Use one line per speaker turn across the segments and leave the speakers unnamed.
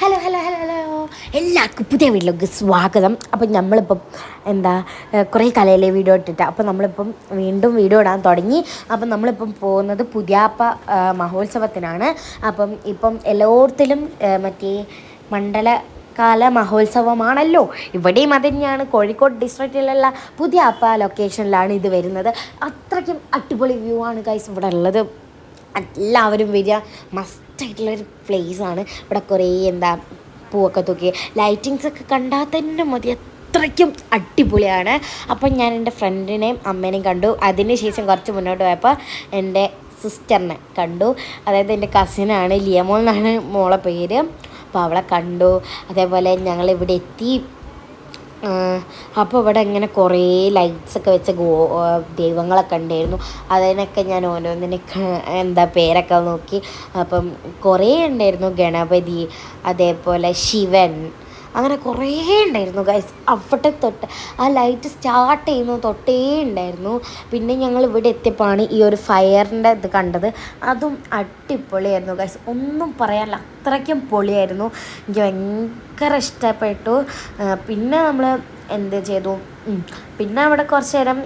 Hello hello hello hello എല്ലാവർക്കും പുതിയ വീട്ടിലേക്ക് സ്വാഗതം. അപ്പം നമ്മളിപ്പം എന്താ കുറേ കലയിലെ വീഡിയോ ഇട്ടിട്ട്. അപ്പം നമ്മളിപ്പം വീണ്ടും വീഡിയോ ഇടാൻ തുടങ്ങി. അപ്പം നമ്മളിപ്പം പോകുന്നത് പുതിയാപ്പ മഹോത്സവത്തിനാണ്. അപ്പം ഇപ്പം എല്ലായിടത്തിലും മറ്റേ മണ്ഡല കാല മഹോത്സവമാണല്ലോ. ഇവിടെയും അത് തന്നെയാണ്. കോഴിക്കോട് ഡിസ്ട്രിക്റ്റിലുള്ള പുതിയ അപ്പ ലൊക്കേഷനിലാണ് ഇത് വരുന്നത്. അത്രയ്ക്കും അടിപൊളി വ്യൂ ആണ് ഗൈസ് ഇവിടെ ഉള്ളത്. എല്ലാവരും വരിക. മസ്റ്റായിട്ടുള്ളൊരു ആണ്. ഇവിടെ കുറേ എന്താ പൂവൊക്കെ തൂക്കി. ലൈറ്റിങ്സ് ഒക്കെ കണ്ടാൽ തന്നെ മതി. അത്രയ്ക്കും അടിപൊളിയാണ്. അപ്പം ഞാൻ എന്റെ ഫ്രണ്ടിനെയും അമ്മേനെയും കണ്ടു. അതിന് ശേഷം കുറച്ച് മുന്നോട്ട് പോയപ്പോൾ എന്റെ സിസ്റ്ററിനെ കണ്ടു. അതായത് എന്റെ കസിനാണ് ലിയമോൾ എന്നാണ് മോളെ പേര്. അപ്പോൾ അവളെ കണ്ടു. അതേപോലെ ഞങ്ങൾ ഇവിടെ എത്തി. അപ്പോൾ ഇവിടെ ഇങ്ങനെ കുറേ ലൈറ്റ്സ് ഒക്കെ വെച്ച ഗോ ദൈവങ്ങളൊക്കെ ഉണ്ടായിരുന്നു. അതിനൊക്കെ ഞാൻ ഓരോന്നിനെ ക- എന്താ പേരൊക്കെ നോക്കി. അപ്പം കുറേ ഉണ്ടായിരുന്നു ഗണപതി അതേപോലെ ശിവൻ അങ്ങനെ കുറേ ഉണ്ടായിരുന്നു ഗൈസ് അവിടെ തൊട്ട് ആ ലൈറ്റ് സ്റ്റാർട്ട് ചെയ്യുന്ന തൊട്ടേ ഉണ്ടായിരുന്നു. പിന്നെ ഞങ്ങൾ ഇവിടെ എത്തിയപ്പോഴാണ് ഈ ഒരു ഫയറിന്റെ ഇത് കണ്ടത്. അതും അടിപൊളിയായിരുന്നു ഗൈസ് ഒന്നും പറയാനില്ല അത്രയ്ക്കും പൊളിയായിരുന്നു. എനിക്ക് ഭയങ്കര ഇഷ്ടപ്പെട്ടു. പിന്നെ നമ്മൾ എന്ത് ചെയ്തു? പിന്നെ അവിടെ കുറച്ച് നേരം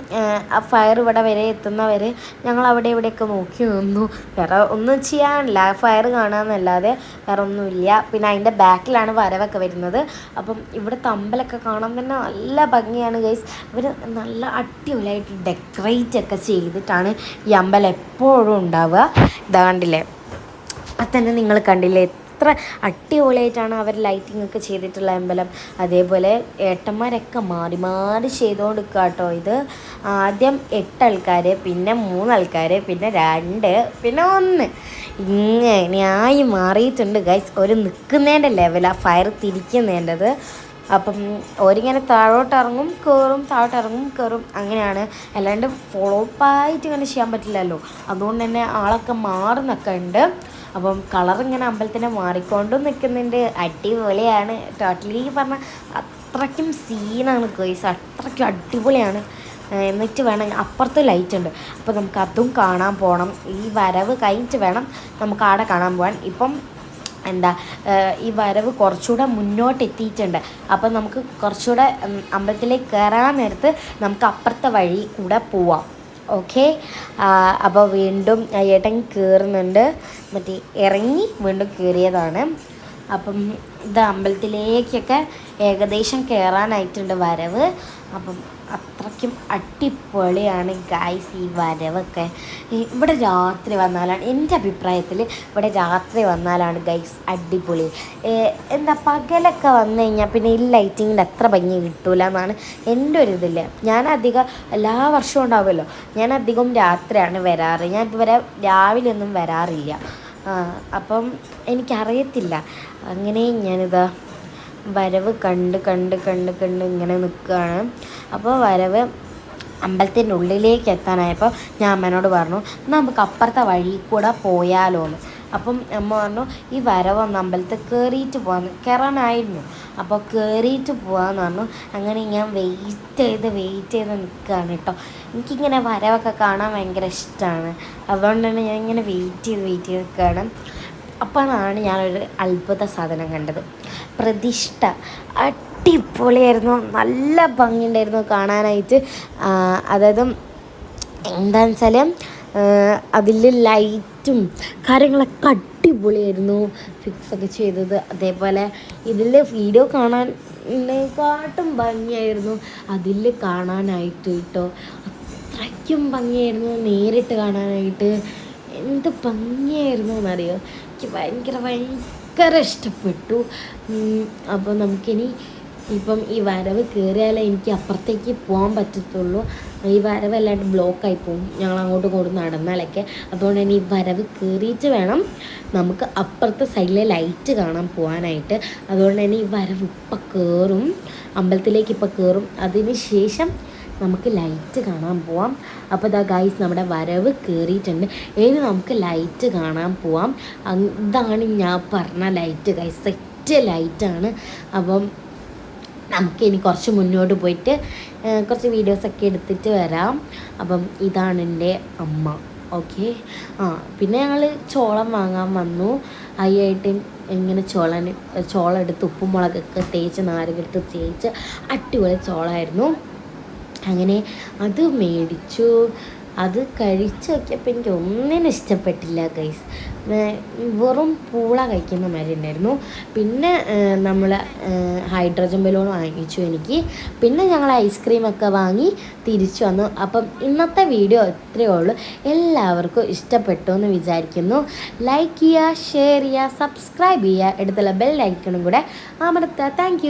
ആ, ഫയർ ഇവിടെ വരെ എത്തുന്നവരെ ഞങ്ങൾ അവിടെ ഇവിടെയൊക്കെ നോക്കി നിന്നു. വേറെ ഒന്നും ചെയ്യാനില്ല. ഫയർ കാണാമെന്നല്ലാതെ വേറെ ഒന്നുമില്ല. പിന്നെ അതിന്റെ ബാക്കിലാണ് വരവൊക്കെ വരുന്നത്. അപ്പം ഇവിടെ തമ്പലൊക്കെ കാണാൻ തന്നെ നല്ല ഭംഗിയാണ് ഗൈസ് ഇവർ നല്ല അടിപൊളിയായിട്ട് ഡെക്കറേറ്റ് ഒക്കെ ചെയ്തിട്ടാണ് ഈ അമ്പലം എപ്പോഴും ഉണ്ടാവുക. ഇതാ കണ്ടില്ലേ? അത് തന്നെ നിങ്ങൾ കണ്ടില്ലേ? എത്ര അടിപൊളിയായിട്ടാണ് അവർ ലൈറ്റിംഗ് ഒക്കെ ചെയ്തിട്ടുള്ള അമ്പലം. അതേപോലെ ഏട്ടന്മാരൊക്കെ മാറി മാറി ചെയ്തുകൊണ്ട് നിൽക്കുക കേട്ടോ ഇത്. ആദ്യം എട്ട് ആൾക്കാർ പിന്നെ മൂന്ന് ആൾക്കാർ പിന്നെ രണ്ട് പിന്നെ ഒന്ന്. ഇങ്ങനെയായി മാറിയിട്ടുണ്ട് ഗൈസ് ഒരു നിൽക്കുന്നതിന്റെ ലെവലാണ് ഫയർ തിരിക്കുന്നതിന്റെത് അപ്പം ഓരിങ്ങനെ താഴോട്ട് ഇറങ്ങും കയറും താഴോട്ട് ഇറങ്ങും കയറും അങ്ങനെയാണ്. അല്ലാണ്ട് ഫോളോപ്പായിട്ട് ഇങ്ങനെ ചെയ്യാൻ പറ്റില്ലല്ലോ. അതുകൊണ്ട് തന്നെ ആളൊക്കെ മാറുന്നൊക്കെ ഉണ്ട്. അപ്പം കളർ ഇങ്ങനെ അമ്പലത്തിനെ മാറിക്കൊണ്ടും നിൽക്കുന്നുണ്ട്. അടിപൊളിയാണ്. ടോട്ടലി പറഞ്ഞാൽ അത്രയ്ക്കും സീനാണ് കേസ് അത്രയ്ക്കും അടിപൊളിയാണ്. എന്നിട്ട് വേണം അപ്പുറത്ത് ലൈറ്റ് ഉണ്ട്. അപ്പോൾ നമുക്ക് അതും കാണാൻ പോകണം ഈ വരവ് കഴിഞ്ഞിട്ട് വേണം നമുക്ക് ആടെ കാണാൻ പോകാൻ. ഇപ്പം എന്താ ഈ വരവ് കുറച്ചുകൂടെ മുന്നോട്ട് എത്തിയിട്ടുണ്ട്. അപ്പം നമുക്ക് കുറച്ചുകൂടെ അമ്പലത്തിലേക്ക് കയറാൻ നേരത്ത് നമുക്ക് അപ്പുറത്തെ വഴി കൂടെ പോവാം. ഓക്കെ അപ്പോൾ വീണ്ടും ഏട്ടൻ കയറുന്നുണ്ട് മറ്റേ ഇറങ്ങി വീണ്ടും കയറിയതാണ് അപ്പം ഇത് അമ്പലത്തിലേക്കൊക്കെ ഏകദേശം കയറാനായിട്ടുണ്ട് വരവ്. അപ്പം അത്രയ്ക്കും അടിപൊളിയാണ് ഗായ്സ് ഈ വരവൊക്കെ. ഇവിടെ രാത്രി വന്നാലാണ് എന്റെ അഭിപ്രായത്തിൽ ഇവിടെ രാത്രി വന്നാലാണ് ഗൈസ് അടിപൊളി. എന്താ പകലൊക്കെ വന്നു കഴിഞ്ഞാൽ പിന്നെ ഈ ലൈറ്റിങ്ങിന്റെ അത്ര ഭംഗി കിട്ടൂല എന്നാണ് എന്റെ ഒരു ഇതില്ല ഞാൻ അധികം എല്ലാ വർഷവും ഉണ്ടാവുമല്ലോ ഞാൻ അധികം രാത്രിയാണ് വരാറ്. ഞാൻ ഇതുവരെ രാവിലെ ഒന്നും വരാറില്ല. അപ്പം എനിക്കറിയത്തില്ല. അങ്ങനെ ഞാനിതാ വരവ് കണ്ട് കണ്ട് കണ്ട് കണ്ട് ഇങ്ങനെ നിൽക്കുകയാണ്. അപ്പോൾ വരവ് അമ്പലത്തിന്റെ ഉള്ളിലേക്ക് എത്താനായപ്പോൾ ഞാൻ അമ്മേനോട് പറഞ്ഞു എന്നാൽ നമുക്ക് അപ്പുറത്തെ വഴി കൂടെ പോയാലോ എന്ന്. അപ്പം അമ്മ പറഞ്ഞു ഈ വരവൊന്ന് അമ്പലത്തിൽ കയറിയിട്ട് പോകാന്ന് കയറാനായിരുന്നു. അപ്പോൾ കയറിയിട്ട് പോകാമെന്ന് പറഞ്ഞു. അങ്ങനെ ഞാൻ വെയിറ്റ് ചെയ്ത് വെയിറ്റ് ചെയ്ത് നിൽക്കുകയാണ് കേട്ടോ. എനിക്കിങ്ങനെ വരവൊക്കെ കാണാൻ ഭയങ്കര ഇഷ്ടമാണ്. അതുകൊണ്ട് തന്നെ ഞാൻ ഇങ്ങനെ വെയിറ്റ് ചെയ്ത് വെയിറ്റ് ചെയ്ത് നിൽക്കുകയാണ്. അപ്പോഴാണ് ഞാനൊരു അത്ഭുത സാധനം കണ്ടത്. പ്രതിഷ്ഠ. അടിപൊളിയായിരുന്നു. നല്ല ഭംഗിയുണ്ടായിരുന്നു കാണാനായിട്ട്. അതായത് എന്താണെന്ന് വെച്ചാൽ അതിൽ ലൈറ്റും കാര്യങ്ങളൊക്കെ അടിപൊളിയായിരുന്നു. ഫിക്സ് ഒക്കെ ചെയ്തത്. അതേപോലെ ഇതിൽ വീഡിയോ കാണാനെക്കാട്ടും ഭംഗിയായിരുന്നു. അതിൽ കാണാനായിട്ട് കേട്ടോ അത്രയ്ക്കും ഭംഗിയായിരുന്നു നേരിട്ട് കാണാനായിട്ട്. എന്ത് ഭംഗിയായിരുന്നു എന്നറിയോ? എനിക്ക് ഭയങ്കര ഭയങ്കര ഇഷ്ടപ്പെട്ടു. അപ്പോൾ നമുക്കിനി ഇപ്പം ഈ വരവ് കയറിയാലേ എനിക്ക് അപ്പുറത്തേക്ക് പോകാൻ പറ്റത്തുള്ളൂ. ഈ വരവ് അല്ലാണ്ട് ബ്ലോക്കായി പോകും. ഞങ്ങൾ അങ്ങോട്ട് ഇങ്ങോട്ടും നടന്നാലൊക്കെ. അതുകൊണ്ട് തന്നെ ഈ വരവ് കയറിയിട്ട് വേണം നമുക്ക് അപ്പുറത്തെ സൈഡിലെ ലൈറ്റ് കാണാൻ പോകാനായിട്ട്. അതുകൊണ്ട് തന്നെ ഈ വരവ് ഇപ്പം കയറും. അമ്പലത്തിലേക്ക് ഇപ്പം കയറും. അതിന് ശേഷം നമുക്ക് ലൈറ്റ് കാണാൻ പോവാം. അപ്പോൾ ഇതാ ഗൈസ് നമ്മുടെ വരവ് കയറിയിട്ടുണ്ട് ഇനി നമുക്ക് ലൈറ്റ് കാണാൻ പോവാം. അതാണ് ഞാൻ പറഞ്ഞ ലൈറ്റ് ഗൈസ് സെറ്റ് ലൈറ്റാണ് അപ്പം നമുക്ക് ഇനി കുറച്ച് മുന്നോട്ട് പോയിട്ട് കുറച്ച് വീഡിയോസൊക്കെ എടുത്തിട്ട് വരാം. അപ്പം ഇതാണ് എന്റെ അമ്മ. ഓക്കെ ആ പിന്നെ ഞങ്ങൾ ചോളം വാങ്ങാൻ വന്നു. അയ്യായിട്ട് ഇങ്ങനെ ചോള ചോളം എടുത്ത് ഉപ്പും മുളകൊക്കെ തേച്ച് നാരകെടുത്ത് തേച്ച് അടിപൊളി ചോളമായിരുന്നു അങ്ങനെ അത് മേടിച്ചു. അത് കഴിച്ചു നോക്കിയപ്പോൾ എനിക്ക് ഒന്നിനും ഇഷ്ടപ്പെട്ടില്ല ഗൈസ് വെറും പൂള കഴിക്കുന്ന മാതിരി ഉണ്ടായിരുന്നു. പിന്നെ നമ്മൾ ഹൈഡ്രജൻ ബലൂൺ വാങ്ങിച്ചു എനിക്ക്. പിന്നെ ഞങ്ങൾ ഐസ്ക്രീമൊക്കെ വാങ്ങി തിരിച്ചു വന്നു. അപ്പം ഇന്നത്തെ വീഡിയോ ഇത്രയേ ഉള്ളൂ. എല്ലാവർക്കും ഇഷ്ടപ്പെട്ടു എന്ന് വിചാരിക്കുന്നു. ലൈക്ക് ചെയ്യുക ഷെയർ ചെയ്യുക സബ്സ്ക്രൈബ് ചെയ്യുക. എടുത്തുള്ള ബെൽ ഐക്കണും കൂടെ അമർത്തുക. താങ്ക്